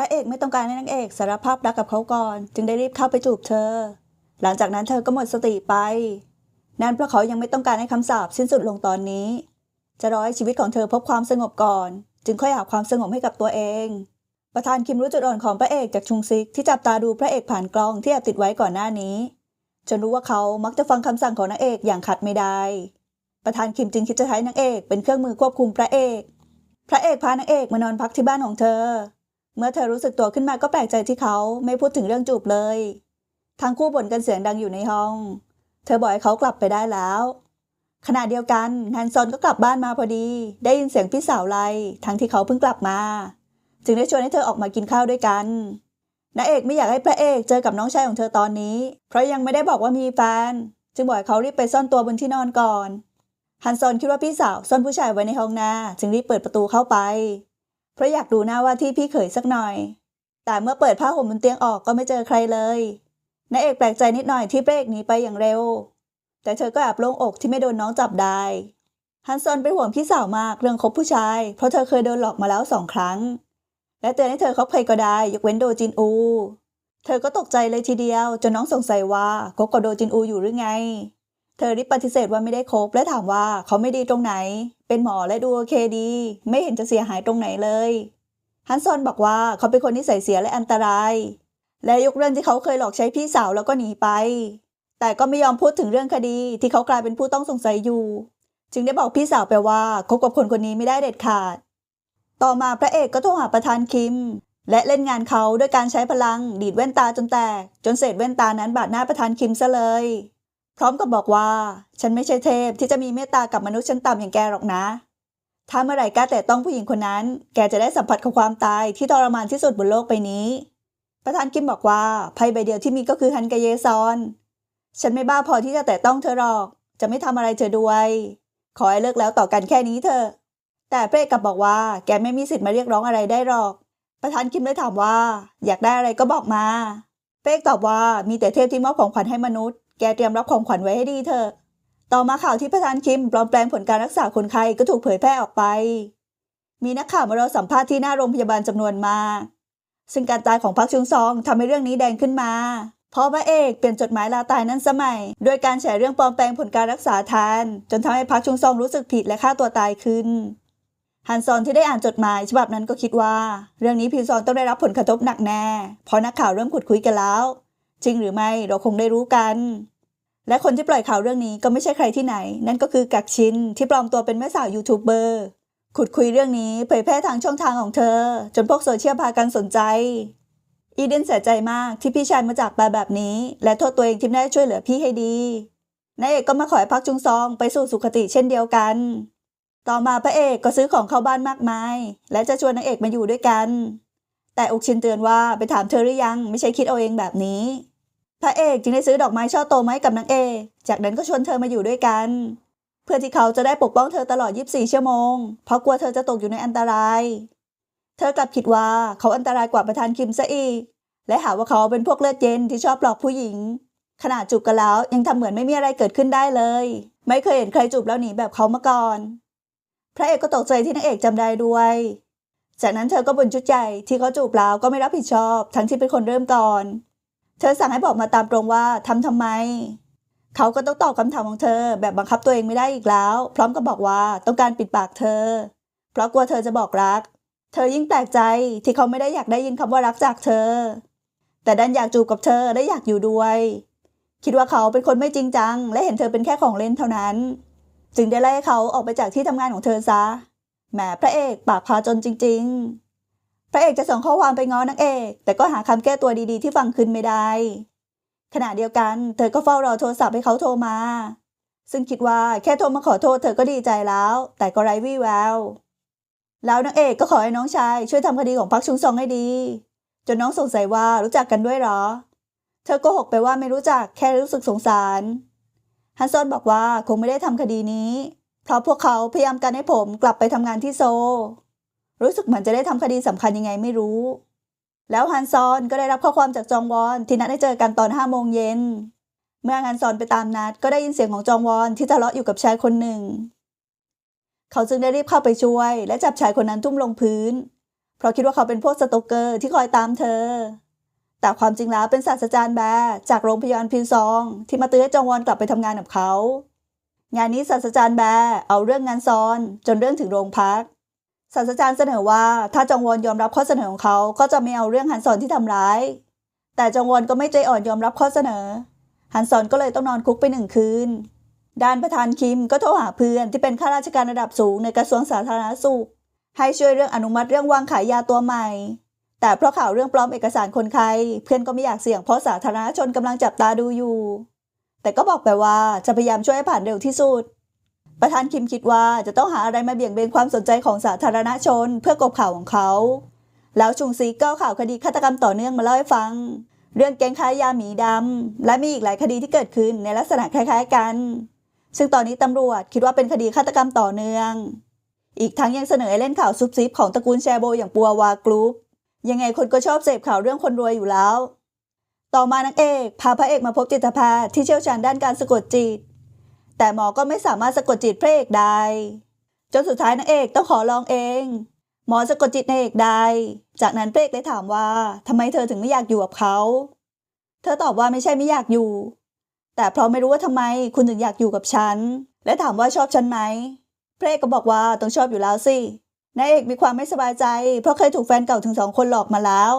ระเอกไม่ต้องการให้นางเอกสารภาพรักกับเขาก่อน จึงได้รีบเข้าไปจูบเธอ หลังจากนั้นเธอก็หมดสติไป นั่นเพราะเขายังไม่ต้องการให้คำสาปสิ้นสุดลงตอนนี้ จะรอให้ชีวิตของเธอพบความสงบก่อน จึงค่อยหาความสงบให้กับตัวเอง ประธานคิมรู้จุดอ่อนของพระเอกจากชุงซิกที่จับตาดูพระเอกผ่านกล้องที่แอบติดไว้ก่อนหน้านี้ จนรู้ว่าเขามักจะฟังคำสั่งของนางเอกอย่างขัดไม่ได้ ประธานคิมจึงคิดจะใช้นางเอกเป็นเครื่องมือควบคุมพระเอก พระเอกพานางเอกมานอนพักที่บ้านของเธอ เมื่อเธอรู้สึกตัวขึ้นมาก็แปลกใจที่เขาไม่พูดถึงเรื่องจูบเลย ทั้งคู่บ่นกันเสียงดังอยู่ในห้อง เธอบอกให้เขากลับไปได้แล้ว ขณะเดียวกันฮันซอนก็กลับบ้านมาพอดี ได้ยินเสียงพี่สาวไล่ทั้งที่เขาเพิ่งกลับมา จึงได้ชวนให้เธอออกมากินข้าวด้วยกันนางเอกไม่อยากให้พระเอกเจอกับน้องชายของเธอตอนนี้ เพราะยังไม่ได้บอกว่ามีแฟน จึงบอกให้เขารีบไปซ่อนตัวบนที่นอนก่อนฮันซอนคิดว่าพี่สาวซ่อนผู้ชายไว้ในห้องหน้าจึงรีบเปิดประตูเข้าไป เพราะอยากดูหน้าว่าที่พี่เขยสักหน่อย แต่เมื่อเปิดผ้าห่มบนเตียงออกก็ไม่เจอใครเลยนางเอกแปลกใจนิดหน่อยที่พรกหนีไปอย่างเร็ว แต่เธอก็แอบโล่งอกที่ไม่โดนน้องจับได้ฮันซอนเป็นห่วงพี่สาวมากเรื่องคบผู้ชาย เพราะเธอเคยโดนหลอกมาแล้วสองครั้ง และเตือนให้เธอคบใครก็ได้ ยกเว้นโดจินอู เธอก็ตกใจเลยทีเดียว จนน้องสงสัยว่าคบกับโดจินอูอยู่หรือไง เธอรีบปฏิเสธว่าไม่ได้คบและถามว่าเขาไม่ดีตรงไหน เป็นหมอและดูโอเคดี ไม่เห็นจะเสียหายตรงไหนเลย ฮันซอนบอกว่าเขาเป็นคนนิสัยเสียและอันตราย และยกเรื่องที่เขาเคยหลอกใช้พี่สาวแล้วก็หนีไป แต่ก็ไม่ยอมพูดถึงเรื่องคดีที่เขากลายเป็นผู้ต้องสงสัยอยู่ จึงได้บอกพี่สาวไปว่าคบกับคนคนนี้ไม่ได้เด็ดขาด ต่อมาพระเอกก็โทรหาประธานคิม และเล่นงานเขาด้วยการใช้พลัง ดีดแว่นตาจนแตก จนเศษแว่นตานั้นบาดหน้าประธานคิมซะเลย พร้อมกับบอกว่า ฉันไม่ใช่เทพที่จะมีเมตตากับมนุษย์ชั้นต่ำอย่างแกหรอกนะ ถ้าเมื่อไหร่กล้าแต่ต้องผู้หญิงคนนั้น แกจะได้สัมผัสกับความตายที่ทรมานที่สุดบนโลกใบนี้ ประธานคิมบอกว่าไพ่ใบเดียวที่มีก็คือฮันกาเยซอน ฉันไม่บ้าพอที่จะแตะต้องเธอหรอก จะไม่ทำอะไรเธอด้วย ขอให้เลิกแล้วต่อกันแค่นี้เถอะ แต่เอกกับบอกว่า แกไม่มีสิทธิ์มาเรียกร้องอะไรได้หรอก ประธานคิมเลยถามว่า อยากได้อะไรก็บอกมาพระเอกตอบว่ามีแต่เทพที่มอบของขวัญให้มนุษย์ แกเตรียมรับของขวัญไว้ให้ดีเถอะ ต่อมาข่าวที่ประธานคิมปลอมแปลงผลการรักษาคนไข้ก็ถูกเผยแพร่ออกไป มีนักข่าวมารอสัมภาษณ์ที่หน้าโรงพยาบาลจำนวนมาก ซึ่งการตายของพักชุงซองทำให้เรื่องนี้แดงขึ้นมาเพราะพระเอกเปลี่ยนจดหมายลาตายนั้นสมัย โดยการแฉเรื่องปลอมแปลงผลการรักษาแทนจนทำให้พักชุงซองรู้สึกผิดและฆ่าตัวตายขึ้น ฮันซอนที่ได้อ่านจดหมายฉบับนั้นก็คิดว่า เรื่องนี้พิวซอนต้องได้รับผลกระทบหนักแน่เพราะนักข่าวเริ่มขุดคุยกันแล้ว จริงหรือไม่เราคงได้รู้กัน และคนที่ปล่อยข่าวเรื่องนี้ก็ไม่ใช่ใครที่ไหน นั่นก็คือกักชินที่ปลอมตัวเป็นแม่สาวยูทูบเบอร์ขุดคุยเรื่องนี้เผยแพร่ทางช่องทางของเธอ จนพวกโซเชียลพากันสนใจ อีเดนเสียใจมากที่พี่ชายมาจากไปแบบนี้ และโทษตัวเองที่ไม่ได้ช่วยเหลือพี่ให้ดีนายเอกก็มาขอให้พักจุงซองไปสู่สุคติเช่นเดียวกัน ต่อมาพระเอกก็ซื้อของเข้าบ้านมากมาย และจะชวนนางเอกมาอยู่ด้วยกัน แต่อุกชินเตือนว่าไปถามเธอหรือยังไม่ใช่คิดเอาเองแบบนี้ พระเอกจึงได้ซื้อดอกไม้ช่อโตมาให้กับนางเอกจากนั้นก็ชวนเธอมาอยู่ด้วยกัน เพื่อที่เขาจะได้ปกป้องเธอตลอด 24 ชั่วโมง เพราะกลัวเธอจะตกอยู่ในอันตราย เธอกลับคิดว่าเขาอันตรายกว่าประธานคิมซะอีก และหาว่าเขาเป็นพวกเลือดเย็นที่ชอบหลอกผู้หญิง ขนาดจูบกันแล้วยังทำเหมือนไม่มีอะไรเกิดขึ้นได้เลย ไม่เคยเห็นใครจูบแล้วหนีแบบเขามาก่อน พระเอกก็ตกใจที่นางเอกจำได้ด้วย จากนั้นเธอก็บ่นชุดใหญ่ที่เขาจูบแล้วก็ไม่รับผิดชอบ ทั้งที่เป็นคนเริ่มก่อน เธอสั่งให้บอกมาตามตรงว่าทำทำไม เขาก็ต้องตอบคำถามของเธอ แบบบังคับตัวเองไม่ได้อีกแล้ว พร้อมกับบอกว่าต้องการปิดปากเธอ เพราะกลัวเธอจะบอกรัก เธอยิ่งแปลกใจที่เขาไม่ได้อยากได้ยินคำว่ารักจากเธอ แต่ดันอยากจูบกับเธอและอยากอยู่ด้วย คิดว่าเขาเป็นคนไม่จริงจัง และเห็นเธอเป็นแค่ของเล่นเท่านั้น จึงได้ไล่เขาออกไปจากที่ทำงานของเธอซะ แหมพระเอกปากพาจนจริง ๆ พระเอกจะส่งข้อความไปง้อนางเอก แต่ก็หาคำแก้ตัวดีๆที่ฟังขึ้นไม่ได้ ขณะเดียวกัน เธอก็เฝ้ารอโทรศัพท์ให้เขาโทรมา ซึ่งคิดว่าแค่โทรมาขอโทษเธอก็ดีใจแล้ว แต่ก็ไร้วี่แวว แล้วนางเอกก็ขอให้น้องชายช่วยทำคดีของพักชุงซองให้ดี จนน้องสงสัยว่ารู้จักกันด้วยหรอ เธอโกหกไปว่าไม่รู้จักแค่รู้สึกสงสารฮันซอนบอกว่าคงไม่ได้ทำคดีนี้ เพราะพวกเขาพยายามกันให้ผมกลับไปทำงานที่โซ รู้สึกเหมือนจะได้ทำคดีสำคัญยังไงไม่รู้ แล้วฮันซอนก็ได้รับข้อความจากจองวอนที่นัดให้เจอกันตอนห้าโมงเย็น เมื่อฮันซอนไปตามนัดก็ได้ยินเสียงของจองวอนที่ทะเลาะอยู่กับชายคนหนึ่ง เขาจึงได้รีบเข้าไปช่วย และจับชายคนนั้นทุ่มลงพื้น เพราะคิดว่าเขาเป็นพวกสโตเกอร์ที่คอยตามเธอ แต่ความจริงแล้วเป็นศาสตราจารย์แบร์จากโรงพยาบาลพิวซอง ที่มาเตือนให้จองวอนกลับไปทำงานกับเขา งานนี้ศาสตราจารย์แบร์เอาเรื่องงานซ้อนจนเรื่องถึงโรงพักศาสตราจารย์เสนอว่าถ้าจงวอนยอมรับข้อเสนอของเขาก็จะไม่เอาเรื่องฮันซอนที่ทำร้าย แต่จงวอนก็ไม่ใจอ่อนยอมรับข้อเสนอฮันซอนก็เลยต้องนอนคุกไปหนึ่งคืน ด้านประธานคิมก็โทรหาเพื่อนที่เป็นข้าราชการระดับสูงในกระทรวงสาธารณสุข ให้ช่วยเรื่องอนุมัติเรื่องวางขายยาตัวใหม่ แต่เพราะข่าวเรื่องปลอมเอกสารคนไข้เพื่อนก็ไม่อยากเสี่ยงเพราะสาธารณชนกำลังจับตาดูอยู่ แต่ก็บอกไปว่าจะพยายามช่วยให้ผ่านเร็วที่สุด ประธานคิมคิดว่าจะต้องหาอะไรมาเบี่ยงเบนความสนใจของสาธารณชนเพื่อกบข่าวของเขา แล้วชุงซีก็ข่าวคดีฆาตกรรมต่อเนื่องมาเล่าให้ฟัง เรื่องแก๊งค้ายาหมีดำและมีอีกหลายคดีที่เกิดขึ้นในลักษณะคล้าย ๆกัน ซึ่งตอนนี้ตำรวจคิดว่าเป็นคดีฆาตกรรมต่อเนื่อง อีกทั้งยังเสนอเล่นข่าวซุบซิบของตระกูลแชโบอย่างปัววากรุ๊ปยังไงคนก็ชอบเสพข่าวเรื่องคนรวยอยู่แล้ว ต่อมานางเอกพาพระเอกมาพบจิตแพทย์ที่เชี่ยวชาญด้านการสะกดจิต แต่หมอก็ไม่สามารถสะกดจิตพระเอกได้ จนสุดท้ายนางเอกต้องขอลองเอง หมอสะกดจิตนางเอกได้ จากนั้นพระเอกเลยถามว่าทำไมเธอถึงไม่อยากอยู่กับเขา เธอตอบว่าไม่ใช่ไม่อยากอยู่ แต่เพราะไม่รู้ว่าทำไมคุณถึงอยากอยู่กับฉัน และถามว่าชอบฉันไหมพระเอกก็บอกว่าต้องชอบอยู่แล้วสินายเอกมีความไม่สบายใจ เพราะเคยถูกแฟนเก่าถึงสองคนหลอกมาแล้ว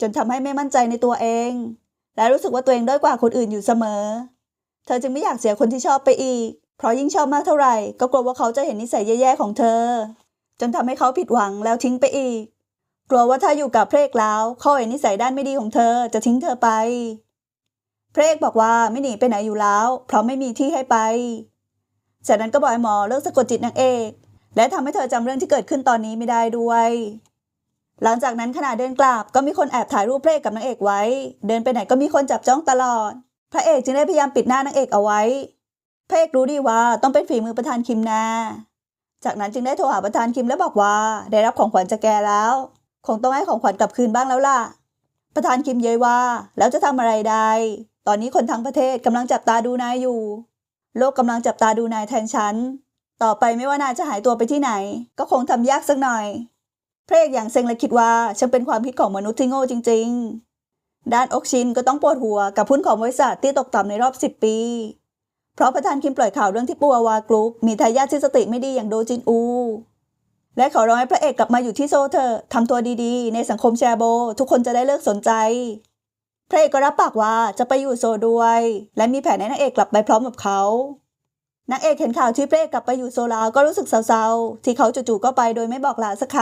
จนทำให้ไม่มั่นใจในตัวเอง และรู้สึกว่าตัวเองด้อยกว่าคนอื่นอยู่เสมอ เธอจึงไม่อยากเสียคนที่ชอบไปอีก เพราะยิ่งชอบมากเท่าไหร่ ก็กลัวว่าเขาจะเห็นนิสัยแย่ๆของเธอ จนทำให้เขาผิดหวังแล้วทิ้งไปอีก กลัวว่าถ้าอยู่กับเพระเอกแล้วเขาเห็นนิสัยด้านไม่ดีของเธอจะทิ้งเธอไป เพระเอกบอกว่าไม่หนีไปไหนอยู่แล้ว เพราะไม่มีที่ให้ไป จากนั้นก็บอกให้หมอเลิกสะกดจิตนางเอก และทำให้เธอจำเรื่องที่เกิดขึ้นตอนนี้ไม่ได้ด้วย หลังจากนั้นขณะเดินกลับก็มีคนแอบถ่ายรูปพระเอกกับนางเอกไว้ เดินไปไหนก็มีคนจับจ้องตลอด พระเอกจึงได้พยายามปิดหน้านางเอกเอาไว้ พระเอกรู้ดีว่าต้องเป็นฝีมือประธานคิมนาจากนั้นจึงได้โทรหาประธานคิมและบอกว่า ได้รับของขวัญจากแกแล้ว คงต้องให้ของขวัญกลับคืนบ้างแล้วล่ะ ประธานคิมเย้ยว่า แล้วจะทำอะไรได้ ตอนนี้คนทั้งประเทศกำลังจับตาดูนายอยู่ โลกกำลังจับตาดูนายแทนฉัน ต่อไปไม่ว่านายจะหายตัวไปที่ไหน ก็คงทำยากสักหน่อย พระเอกอย่างเซงเลยคิดว่าช่างเป็นความคิดของมนุษย์ที่โง่จริง ๆ ด้านอกชินก็ต้องปวดหัวกับหุ้นของบริษัทที่ตกต่ำในรอบ 10 ปี เพราะประธานคิมปล่อยข่าวเรื่องที่ปัววากรุ๊ปมีทายาทที่สติไม่ดีอย่างโดจินอู และขอร้องให้พระเอกกลับมาอยู่ที่โซเถอทำตัวดีๆ ในสังคมแชโบ ทุกคนจะได้เลิกสนใจ พระเอกก็รับปากว่าจะไปอยู่โซด้วย และมีแผนให้นางเอกกลับไปพร้อมกับเขา นางเอกเห็นข่าวที่พรกกลับไปอยู่โซลาวก็รู้สึกเศร้าๆ ที่เขาจู่ๆก็ไปโดยไม่บอกลาสักค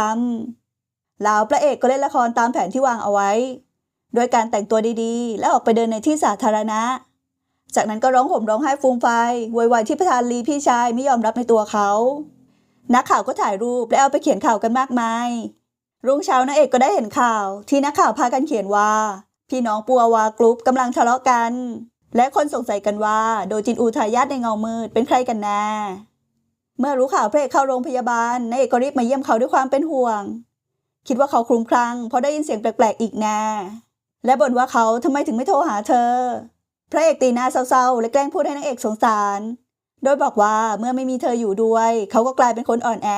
ำแล้วพระเอกก็เล่นละครตามแผนที่วางเอาไว้ โดยการแต่งตัวดีๆ และออกไปเดินในที่สาธารณะ จากนั้นก็ร้องห่มร้องไห้ฟูมไฟายโวยวายที่ประธานลีพี่ชายไม่ยอมรับในตัวเขานักข่าวก็ถ่ายรูปและเอาไปเขียนข่าวกันมากมาย รุ่งเช้านางเอกก็ได้เห็นข่าว ที่นักข่าวพากันเขียนว่า พี่น้องปัววากรุ๊ปกำลังทะเลาะกัน และคนสงสัยกันว่า โดจินอูทายาทในเงามืดเป็นใครกันแน่เมื่อรู้ข่าวพระเอกเข้าโรงพยาบาลนายเอกก็รีบมาเยี่ยมเขาด้วยความเป็นห่วง คิดว่าเขาคลุ้มคลั่งเพราะได้ยินเสียงแปลกๆอีกแน่และบ่นว่าเขาทำไมถึงไม่โทรหาเธอ พระเอกตีหน้าเศร้าๆ และแกล้งพูดให้นางเอกสงสาร โดยบอกว่าเมื่อไม่มีเธออยู่ด้วย เขาก็กลายเป็นคนอ่อนแอ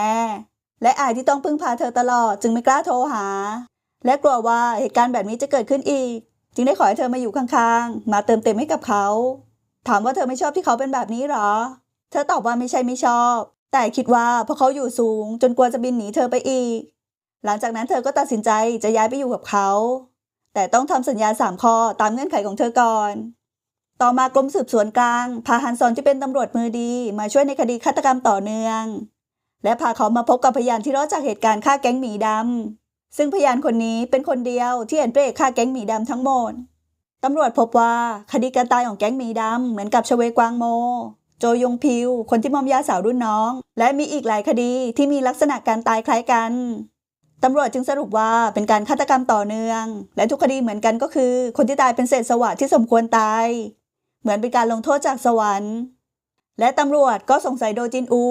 และอายที่ต้องพึ่งพาเธอตลอดจึงไม่กล้าโทรหา และกลัวว่าเหตุการณ์แบบนี้จะเกิดขึ้นอีก จึงได้ขอให้เธอมาอยู่ข้างๆ มาเติมเต็มให้กับเขา ถามว่าเธอไม่ชอบที่เขาเป็นแบบนี้หรอ เธอตอบว่าไม่ใช่ไม่ชอบ แต่คิดว่าเพราะเขาอยู่สูง จนกลัวจะบินหนีเธอไปอีก หลังจากนั้นเธอก็ตัดสินใจจะย้ายไปอยู่กับเขา แต่ต้องทำสัญญาสามข้อตามเงื่อนไขของเธอก่อน ต่อมากรมสืบสวนกลาง พาฮันซอนที่เป็นตำรวจมือดี มาช่วยในคดีฆาตกรรมต่อเนื่อง และพาเขามาพบกับพยานที่รอดจากเหตุการณ์ฆ่าแก๊งหมีดำ ซึ่งพยานคนนี้เป็นคนเดียวที่เห็นพระเอกฆ่าแก๊งหมีดำทั้งหมดตำรวจพบว่าคดีการตายของแก๊งหมีดำเหมือนกับชเวกวางโม โจยงพิว คนที่มอมยาสาวรุ่นน้อง และมีอีกหลายคดีที่มีลักษณะการตายคล้ายกันตำรวจจึงสรุปว่าเป็นการฆาตกรรมต่อเนื่อง และทุกคดีเหมือนกันก็คือ คนที่ตายเป็นเศษสวะที่สมควรตาย เหมือนเป็นการลงโทษจากสวรรค์ และตำรวจก็สงสัยโดจินอู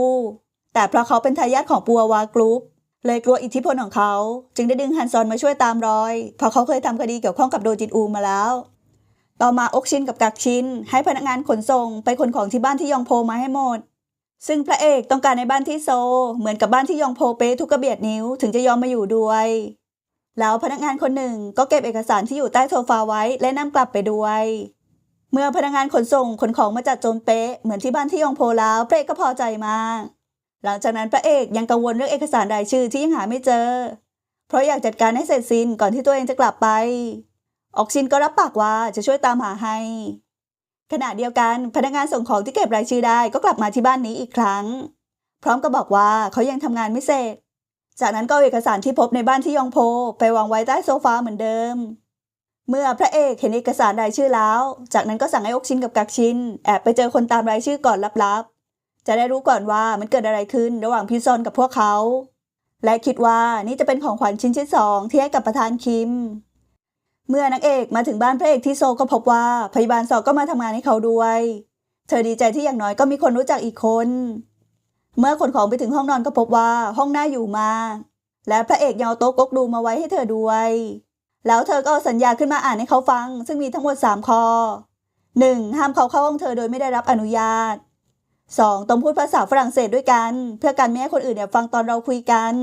แต่เพราะเขาเป็นทายาทของปัววากรุ๊ป เลยกลัวอิทธิพลของเขา จึงได้ดึงฮันซอนมาช่วยตามรอย เพราะเขาเคยทำคดีเกี่ยวข้องกับโดจินอูมาแล้ว ต่อมาอกชินกับกักชิน ให้พนักงานขนส่งไปขนของที่บ้านที่ยองโพมาให้หมด ซึ่งพระเอกต้องการในบ้านที่โซ เหมือนกับบ้านที่ยองโพเปทุกกระเบียดนิ้วถึงจะยอมมาอยู่ด้วย แล้วพนักงานคนหนึ่งก็เก็บเอกสารที่อยู่ใต้โซฟาไว้และนำกลับไปด้วย เมื่อพนักงานขนส่งขนของมาจัดโจนเป๊ะเหมือนที่บ้านที่ยองโพแล้วพระเอกก็พอใจมาก หลังจากนั้นพระเอกยังกังวลเรื่องเอกสารรายชื่อที่ยังหาไม่เจอ เพราะอยากจัดการให้เสร็จสิ้นก่อนที่ตัวเองจะกลับไป ออกชินก็รับปากว่าจะช่วยตามหาให้ ขณะเดียวกันพนักงานส่งของที่เก็บรายชื่อได้ก็กลับมาที่บ้านนี้อีกครั้ง พร้อมกับบอกว่าเขายังทำงานไม่เสร็จ จากนั้นก็เอาเอกสารที่พบในบ้านที่ยองโพ ไปวางไว้ใต้โซฟาเหมือนเดิม เมื่อพระเอกเห็นเอกสารรายชื่อแล้ว จากนั้นก็สั่งให้อกชินกับกักชินแอบไปเจอคนตามรายชื่อก่อนลับๆ จะได้รู้ก่อนว่ามันเกิดอะไรขึ้นระหว่างพี่ซอนกับพวกเขา และคิดว่านี่จะเป็นของขวัญชิ้นที่สองที่ให้กับประธานคิม เมื่อนางเอกมาถึงบ้านพระเอกที่โซก็พบว่าพยาบาลสอก็มาทำงานให้เขาด้วย เธอดีใจที่อย่างน้อยก็มีคนรู้จักอีกคน เมื่อขนของไปถึงห้องนอนก็พบว่าห้องน่าอยู่มากและพระเอกยังเอาโต๊ะก๊กดูมาไว้ให้เธอด้วย แล้วเธอก็เอาสัญญาขึ้นมาอ่านให้เขาฟัง ซึ่งมีทั้งหมด 3 ข้อ 1. ห้ามเขาเข้าห้องเธอโดยไม่ได้รับอนุญาต 2. ต้องพูดภาษาฝรั่งเศสด้วยกัน เพื่อกันไม่ให้คนอื่นเนี่ยฟังตอนเราคุยกัน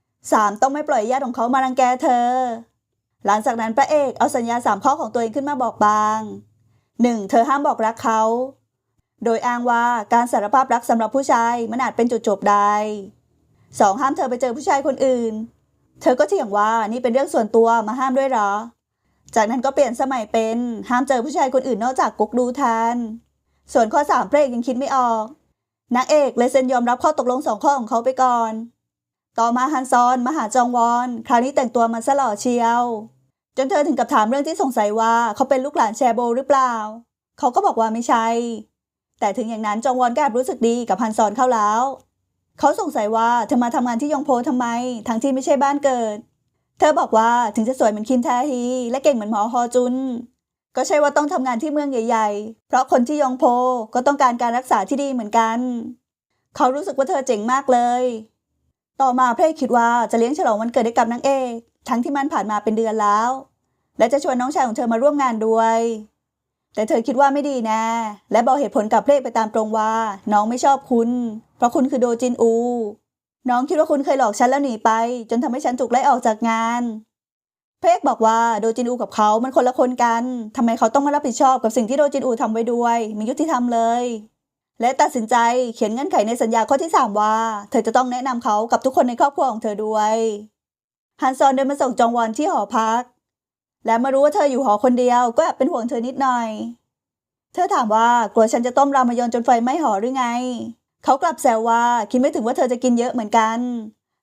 3. ต้องไม่ปล่อยญาติของเขามารังแกเธอ หลังจากนั้นพระเอกเอาสัญญาสามข้อของตัวเองขึ้นมาบอกบาง 1. เธอห้ามบอกรักเขา โดยอ้างว่าการสารภาพรักสำหรับผู้ชายมันอาจเป็นจุดจบได้ 2. ห้ามเธอไปเจอผู้ชายคนอื่น เธอก็เถียงว่านี่เป็นเรื่องส่วนตัวมาห้ามด้วยหรอ จากนั้นก็เปลี่ยนสมัยเป็นห้ามเจอผู้ชายคนอื่นนอกจากกุ๊กดูแทน ส่วนข้อสามพระเอกยังคิดไม่ออกนางเอกเลยเซ็นยอมรับข้อตกลงสองข้อของเขาไปก่อน ต่อมาฮันซอนมาหาจองวอน คราวนี้แต่งตัวมาซะหล่อเชียว จนเธอถึงกับถามเรื่องที่สงสัยว่าเขาเป็นลูกหลานแชโบหรือเปล่า เขาก็บอกว่าไม่ใช่ แต่ถึงอย่างนั้นจองวอนก็แอบรู้สึกดีกับฮันซอนเข้าแล้ว เขาสงสัยว่าเธอมาทำงานที่ยองโพทำไม ทั้งที่ไม่ใช่บ้านเกิด เธอบอกว่าถึงจะสวยเหมือนคิมแทฮีและเก่งเหมือนหมอฮอจุน ก็ใช่ว่าต้องทำงานที่เมืองใหญ่ ๆ เพราะคนที่ยองโพก็ต้องการการรักษาที่ดีเหมือนกัน เขารู้สึกว่าเธอเจ๋งมากเลย ต่อมาพระเอกคิดว่าจะเลี้ยงฉลองวันเกิดให้กับนางเอก ทั้งที่มันผ่านมาเป็นเดือนแล้ว และจะชวนน้องชายของเธอมาร่วมงานด้วย แต่เธอคิดว่าไม่ดีแนะ และบอกเหตุผลกับพระเอกไปตามตรงว่า น้องไม่ชอบคุณ เพราะคุณคือโดจินอู น้องคิดว่าคุณเคยหลอกฉันแล้วหนีไป จนทำให้ฉันถูกไล่ออกจากงาน เอกบอกว่าโดจินอูกับเขามันคนละคนกันทำไมเขาต้องมารับผิดชอบกับสิ่งที่โดจินอูทำไว้ด้วยมียุติธรรมเลย และตัดสินใจเขียนเงื่อนไขในสัญญาข้อที่ 3 ว่า เธอจะต้องแนะนำเขากับทุกคนในครอบครัวของเธอด้วยฮันซอนเดินมาส่งจองวอนที่หอพัก และมารู้ว่าเธออยู่หอคนเดียวก็แอบเป็นห่วงเธอนิดหน่อย เธอถามว่ากลัวฉันจะต้มรามยอนจนไฟไหม้หอหรือไง เขากลับแซวว่าคิดไม่ถึงว่าเธอจะกินเยอะเหมือนกัน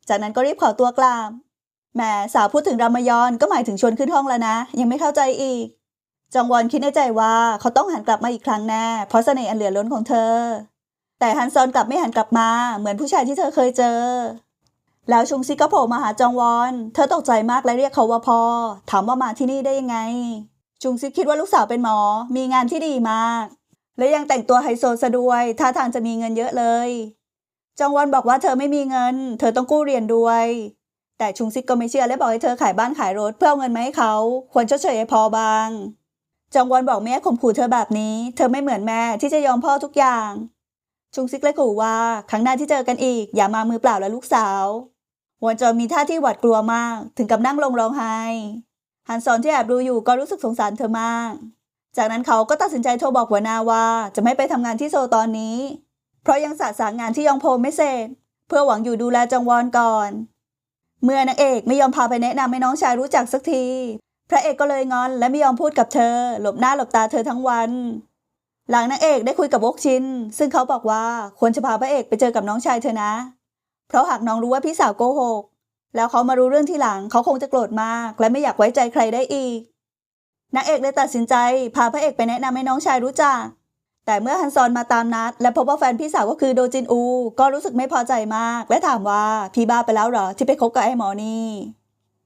จากนั้นก็รีบขอตัวกลับ แหมสาวพูดถึงรามยอนก็หมายถึงชวนขึ้นห้องแล้วนะ ยังไม่เข้าใจอีก จองวอนคิดในใจว่าเขาต้องหันกลับมาอีกครั้งแน่เพราะเสน่ห์อันเหลือล้นของเธอ แต่ฮันซอนกลับไม่หันกลับมา เหมือนผู้ชายที่เธอเคยเจอ แล้วชุงซิก็โผล่มาหาจองวอน เธอตกใจมากและเรียกเขาว่าพ่อถามว่ามาที่นี่ได้ยังไง ชุงซิคิดว่าลูกสาวเป็นหมอ มีงานที่ดีมาก และยังแต่งตัวไฮโซซะด้วยท่าทางจะมีเงินเยอะเลยจองวอนบอกว่าเธอไม่มีเงิน เธอต้องกู้เรียนด้วย แต่ชุงซิกก็ไม่เชื่อและบอกให้เธอขายบ้านขายรถเพื่อเอาเงินมาให้เขาควรชดเชยให้พอบางจองวอนบอกแม่ข่มขู่เธอแบบนี้ เธอไม่เหมือนแม่ที่จะยอมพ่อทุกอย่าง ชุงซิกเลยขู่ว่าครั้งหน้าที่เจอกันอีก อย่ามามือเปล่าและลูกสาวหวนจอนมีท่าที่หวาดกลัวมาก ถึงกับนั่งลงร้องไห้ฮันซอนที่แอบดูอยู่ก็รู้สึกสงสารเธอมาก จากนั้นเขาก็ตัดสินใจโทรบอกหัวหน้าว่าจะไม่ไปทำงานที่โซตอนนี้ เพราะยังสะสางงานที่ยองโพไม่เสร็จเพื่อหวังอยู่ดูแลจองวอนก่อน เมื่อนางเอกไม่ยอมพาไปแนะนำให้น้องชายรู้จักสักที พระเอกก็เลยงอนและไม่ยอมพูดกับเธอ หลบหน้าหลบตาเธอทั้งวัน หลังนางเอกได้คุยกับวกชิน ซึ่งเขาบอกว่าควรจะพาพระเอกไปเจอกับน้องชายเธอนะ เพราะหากน้องรู้ว่าพี่สาวโกหก แล้วเขามารู้เรื่องที่หลังเขาคงจะโกรธมาก และไม่อยากไว้ใจใครได้อีกนางเอกเลยตัดสินใจ พาพระเอกไปแนะนำให้น้องชายรู้จัก แต่เมื่อฮันซอนมาตามนัด และพบว่าแฟนพี่สาวก็คือโดจินอู ก็รู้สึกไม่พอใจมาก และถามว่าพี่บ้าไปแล้วเหรอที่ไปคบกับไอ้หมอนี่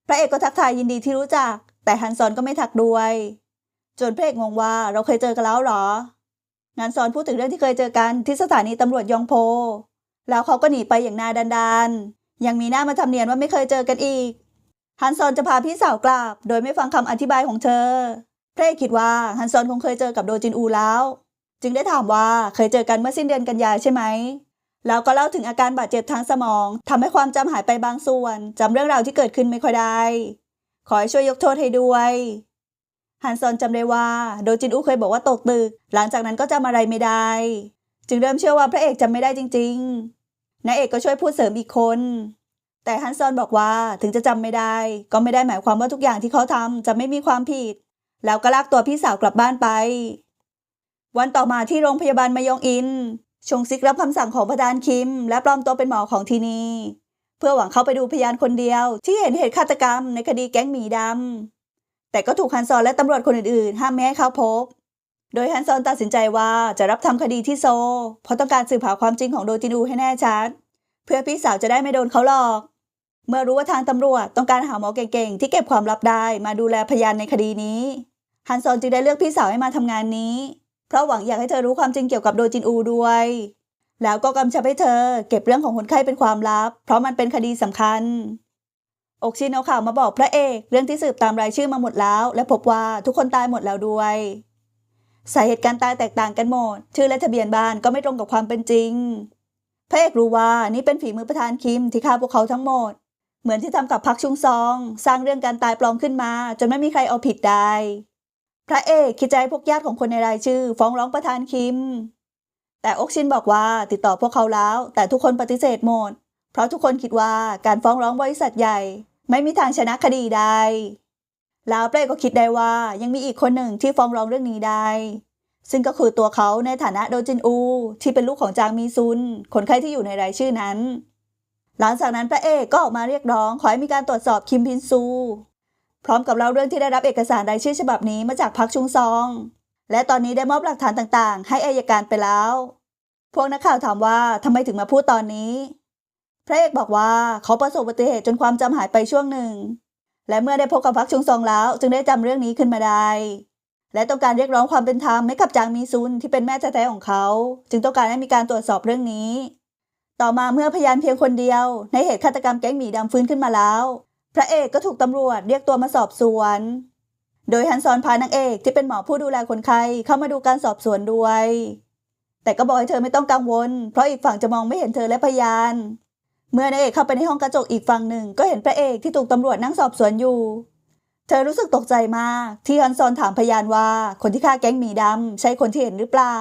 พระเอกก็ทักทายยินดีที่รู้จัก แต่ฮันซอนก็ไม่ทักด้วย จนพระเอกงงว่าเราเคยเจอกันแล้วเหรองานซอนพูดถึงเรื่องที่เคยเจอกันที่สถานีตำรวจยองโพ แล้วเขาก็หนีไปอย่างนาดันๆยังมีหน้ามาทำเนียนว่าไม่เคยเจอกันอีก ฮันซอนจะพาพี่สาวกลับ โดยไม่ฟังคำอธิบายของเธอ พระเอกคิดว่าฮันซอนคงเคยเจอกับโดจินอูแล้ว จึงได้ถามว่าเคยเจอกันเมื่อสิ้นเดือนกันยาใช่ไหม แล้วก็เล่าถึงอาการบาดเจ็บทางสมองทำให้ความจำหายไปบางส่วนจำเรื่องราวที่เกิดขึ้นไม่ค่อยได้ ขอให้ช่วยยกโทษให้ด้วยฮันซอนจำได้ว่า โดจินอูเคยบอกว่าตกตึก หลังจากนั้นก็จำอะไรไม่ได้ จึงเริ่มเชื่อว่าพระเอกจำไม่ได้จริงๆนายเอกก็ช่วยพูดเสริมอีกคน แต่ฮันซอนบอกว่าถึงจะจำไม่ได้ ก็ไม่ได้หมายความว่าทุกอย่างที่เขาทำจะไม่มีความผิด แล้วก็ลากตัวพี่สาวกลับบ้านไป วันต่อมาที่โรงพยาบาลมายองอิน ชงซิกรับคำสั่งของประธานคิม และปลอมตัวเป็นหมอของที่นี่ เพื่อหวังเข้าไปดูพยานคนเดียว ที่เห็นเหตุฆาตกรรมในคดีแก๊งหมีดำแต่ก็ถูกฮันซอนและตำรวจคนอื่นๆ ห้ามไม่ให้เข้าพบ โดยฮันซอนตัดสินใจว่าจะรับทำคดีที่โซ เพราะต้องการสืบหาความจริงของโดจินูให้แน่ชัด เพื่อพี่สาวจะได้ไม่โดนเขาหลอกเมื่อรู้ว่าทางตำรวจต้องการหาหมอเก่งๆ ที่เก็บความลับได้มาดูแลพยานในคดีนี้ ฮันซอนจึงได้เลือกพี่สาวให้มาทำงานนี้ เพราะหวังอยากให้เธอรู้ความจริงเกี่ยวกับโดจินอูด้วย แล้วก็กำชับให้เธอ เก็บเรื่องของคนไข้เป็นความลับ เพราะมันเป็นคดีสำคัญ อกชินเอาข่าวมาบอกพระเอกเรื่องที่สืบตามรายชื่อมาหมดแล้ว และพบว่าทุกคนตายหมดแล้วด้วยสาเหตุการตายแตกต่างกันหมด ชื่อและทะเบียนบ้านก็ไม่ตรงกับความเป็นจริง พระเอกรู้ว่านี่เป็นฝีมือประธานคิมที่ฆ่าพวกเขาทั้งหมด เหมือนที่ทำกับพักชุงซอง สร้างเรื่องการตายปลอมขึ้นมา จนไม่มีใครเอาผิดได้ พระเอกคิดจะให้พวกญาติของคนในรายชื่อ ฟ้องร้องประธานคิม แต่อกชินบอกว่าติดต่อพวกเขาแล้ว แต่ทุกคนปฏิเสธหมด เพราะทุกคนคิดว่าการฟ้องร้องบริษัทใหญ่ ไม่มีทางชนะคดีได้แล้วเป้ก็คิดได้ว่ายังมีอีกคนหนึ่งที่ฟ้องร้องเรื่องนี้ได้ ซึ่งก็คือตัวเขาในฐานะโดจินอู ที่เป็นลูกของจางมีซุน คนไข้ที่อยู่ในรายชื่อนั้น หลังจากนั้นพระเอกก็ออกมาเรียกร้องขอให้มีการตรวจสอบคิมพินซู พร้อมกับเล่าเรื่องที่ได้รับเอกสารรายชื่อฉบับนี้มาจากพักชุงซอง และตอนนี้ได้มอบหลักฐานต่างๆ ให้อายการไปแล้ว พวกนักข่าวถามว่าทำไมถึงมาพูดตอนนี้ พระเอกบอกว่าเขาประสบอุบัติเหตุจนความจำหายไปช่วงหนึ่ง และเมื่อได้พบกับพักชุงซองแล้ว จึงได้จำเรื่องนี้ขึ้นมาได้ และต้องการเรียกร้องความเป็นธรรมให้กับจางมีซุนที่เป็นแม่แท้ๆของเขา จึงต้องการให้มีการตรวจสอบเรื่องนี้ ต่อมาเมื่อพยานเพียงคนเดียว ในเหตุฆาตกรรมแก๊งหมีดำฟื้นขึ้นมาแล้ว พระเอกก็ถูกตำรวจเรียกตัวมาสอบสวน โดยฮันซอนพานางเอกที่เป็นหมอผู้ดูแลคนไข้เข้ามาดูการสอบสวนด้วย แต่ก็บอกให้เธอไม่ต้องกังวล เพราะอีกฝั่งจะมองไม่เห็นเธอและพยาน เมื่อนางเอกเข้าไปในห้องกระจกอีกฝั่งหนึ่งก็เห็นพระเอกที่ถูกตำรวจนั่งสอบสวนอยู่ เธอรู้สึกตกใจมาก ที่ฮันซอนถามพยานว่า คนที่ฆ่าแก๊งหมีดำใช่คนที่เห็นหรือเปล่า